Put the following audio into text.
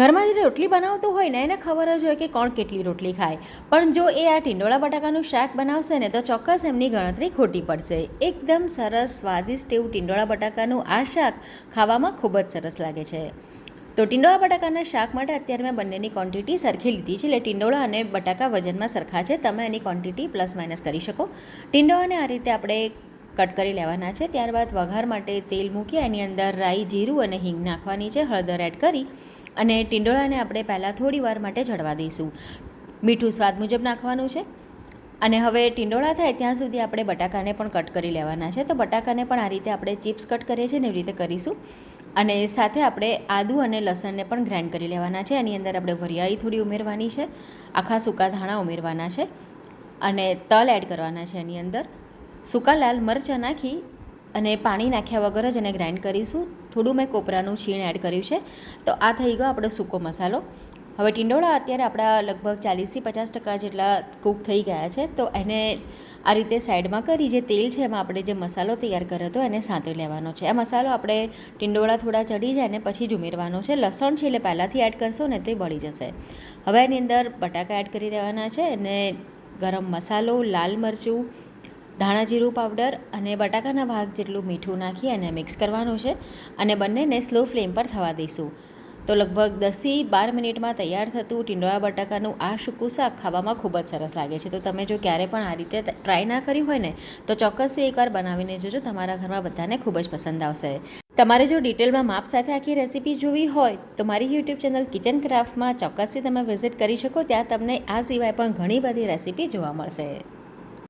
ઘરમાં જે રોટલી બનાવતો હોય ને, એને ખબર જ હોય કે કોણ કેટલી રોટલી ખાય. પણ જો એ આ ટીંડોળા બટાકાનું શાક બનાવશે ને, તો ચોક્કસ એમની ગણતરી ખોટી પડશે. એકદમ સરસ, સ્વાદિષ્ટ એવું ટીંડોળા બટાકાનું આ શાક ખાવામાં ખૂબ જ સરસ લાગે છે. તો ટીંડોળા બટાકાના શાક માટે અત્યારે મેં બંનેની ક્વોન્ટિટી સરખી લીધી છે. એટલે ટીંડોળા અને બટાકા વજનમાં સરખા છે. તમે એની ક્વોન્ટિટી પ્લસ માઇનસ કરી શકો. ટીંડોળાને આ રીતે આપણે કટ કરી લેવાના છે. ત્યારબાદ વઘાર માટે તેલ મૂકી, એની અંદર રાઈ, જીરું અને હિંગ નાખવાની છે. હળદર એડ કરી. અને ટીંડોળાને આપણે પહેલાં થોડી વાર માટે જળવા દઈશું. મીઠું સ્વાદ મુજબ નાખવાનું છે. અને હવે ટીંડોળા થાય ત્યાં સુધી આપણે બટાકાને પણ કટ કરી લેવાના છે. તો બટાકાને પણ આ રીતે આપણે ચિપ્સ કટ કરીએ છીએ ને એવી રીતે કરીશું. અને સાથે આપણે આદુ અને લસણને પણ ગ્રાઇન્ડ કરી લેવાના છે. એની અંદર આપણે વરિયાળી થોડી ઉમેરવાની છે. આખા સૂકા ધાણા ઉમેરવાના છે. અને તલ એડ કરવાના છે એની અંદર. સૂકા લાલ મરચાં નાખી અને પાણી નાખ્યા વગર જ એને ગ્રાઇન્ડ કરીશું. થોડું મેં કોપરાનું છીણ એડ કર્યું છે. તો આ થઈ ગયો આપણો સૂકો મસાલો. હવે ટીંડોળા અત્યારે આપણા લગભગ ચાલીસથી પચાસ ટકા જેટલા કૂક થઈ ગયા છે. તો એને આ રીતે સાઈડમાં કરી જે તેલ છે એમાં આપણે જે મસાલો તૈયાર કર્યો હતો એને સાંતળી લેવાનો છે. આ મસાલો આપણે ટીંડોળા થોડા ચડી જાય ને પછી જ ઉમેરવાનો છે. લસણ છે એટલે પહેલાંથી એડ કરશો ને તો બળી જશે. હવે એની અંદર બટાકા એડ કરી દેવાના છે અને ગરમ મસાલો, લાલ મરચું ધાણા જીરું પાવડર અને બટાકાના ભાગ જેટલું મીઠું નાખી અને મિક્સ કરવાનું છે અને બંનેને સ્લો ફ્લેમ પર થવા દઈશું. તો લગભગ દસથી બાર મિનિટમાં તૈયાર થતું ટીંડોળા બટાકાનું આ સૂકું શાક ખાવામાં ખૂબ જ સરસ લાગે છે. તો તમે જો ક્યારે પણ આ રીતે ટ્રાય ના કર્યું હોય ને, તો ચોક્કસ એકવાર બનાવીને જોજો. તમારા ઘરમાં બધાને ખૂબ જ પસંદ આવશે. તમારે જો ડિટેલમાં માપ સાથે આખી રેસીપી જોવી હોય, તો મારી યુટ્યુબ ચેનલ કિચન ક્રાફ્ટમાં ચોક્કસથી તમે વિઝિટ કરી શકો. ત્યાં તમને આ સિવાય પણ ઘણી બધી રેસીપી જોવા મળશે.